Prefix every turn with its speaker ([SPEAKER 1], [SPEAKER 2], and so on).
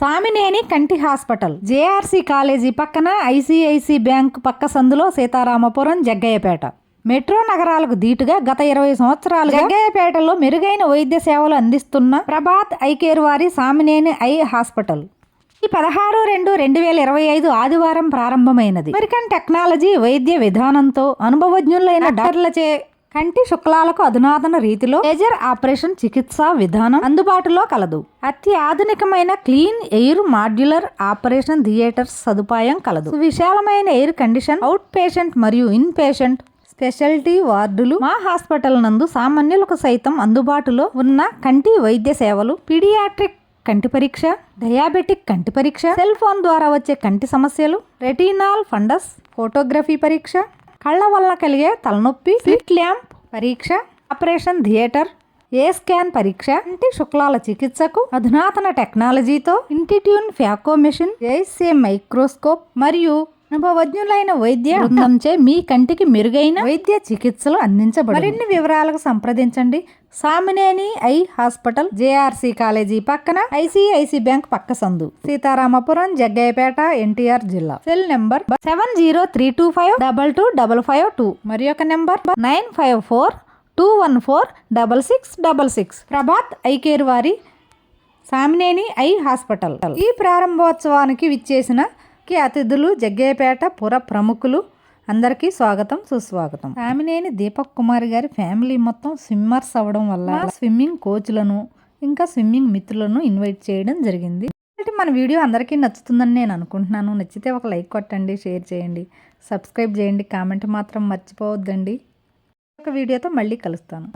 [SPEAKER 1] సామినేని కంటి hospital JRC college పక్కన ICIC bank పక్క సందులో సీతారామపురం జగ్గయ్యపేట. మెట్రో నగరాలకు ధీటుగా గత ఇరవై సంవత్సరాలు జగ్గయ్యపేటలో మెరుగైన వైద్య సేవలు అందిస్తున్న ప్రభాత్ ఐకేర్ వారి సామినేని ఐ హాస్పిటల్. ఈ పదహారు రెండు రెండు వేల ఇరవై ఐదు ఆదివారం ప్రారంభమైనది. అమెరికన్ టెక్నాలజీ వైద్య విధానంతో అనుభవజ్ఞులైన డాక్టర్లచే కంటి శుక్లాలకు అధునాతన రీతిలో లేజర్ ఆపరేషన్ చికిత్సా విధానం అందుబాటులో కలదు. అత్యాధునికమైన clean air modular operation theatres సదుపాయం కలదు. విశాలమైన ఎయిర్ కండిషన్ అవుట్ పేషెంట్ మరియు ఇన్ పేషెంట్ స్పెషాలిటీ వార్డులు మా హాస్పిటల్ నందు సామాన్యులకు సైతం అందుబాటులో ఉన్న కంటి వైద్య సేవలు పీడియాట్రిక్ కంటి పరీక్ష డయాబెటిక్ కంటి పరీక్ష సెల్ ఫోన్ ద్వారా వచ్చే కంటి సమస్యలు రెటినాల్ ఫండస్ ఫోటోగ్రఫీ పరీక్ష కళ్ళ వల్ల కలిగే తలనొప్పి స్లిట్ ల్యాంప్ పరీక్ష ఆపరేషన్ థియేటర్ ఏ స్కాన్ పరీక్ష కంటి శుక్లాల చికిత్సకు అధునాతన టెక్నాలజీతో ఇంటిట్యూన్ ఫ్యాకో మెషిన్ ఏసే మైక్రోస్కోప్ మరియు అనుభవజ్ఞులైన వైద్య బృందంచే మీ కంటికి మెరుగైన వైద్య చికిత్సలు అందించబడి మరిన్ని వివరాలకు సంప్రదించండి. Samineni eye hospital JRC college పక్కన ఐసిఐసి బ్యాంక్ పక్క సందు. సీతారామపురం జగ్గయ్యపేట ఎన్టీఆర్ జిల్లా. Cell number seven zero three two five double two double five two. మరి యొక్క number nine five four two one four double six double six. Prabhat eye care వారి Samineni eye hospital. ఈ ప్రారంభోత్సవానికి విచ్చేసిన కి అతిథులు జగ్గయ్యపేట పుర ప్రముఖులు. అందరికీ స్వాగతం సుస్వాగతం. ఆమెనేని దీపక్ కుమార్ గారి ఫ్యామిలీ మొత్తం స్విమ్మర్స్ అవ్వడం వల్ల స్విమ్మింగ్ కోచ్లను ఇంకా స్విమ్మింగ్ మిత్రులను ఇన్వైట్ చేయడం జరిగింది. మన వీడియో అందరికీ నచ్చుతుందని నేను అనుకుంటున్నాను. నచ్చితే ఒక లైక్ కొట్టండి షేర్ చేయండి. సబ్స్క్రైబ్ చేయండి కామెంట్ మాత్రం మర్చిపోవద్దండి. ఒక వీడియోతో మళ్ళీ కలుస్తాను.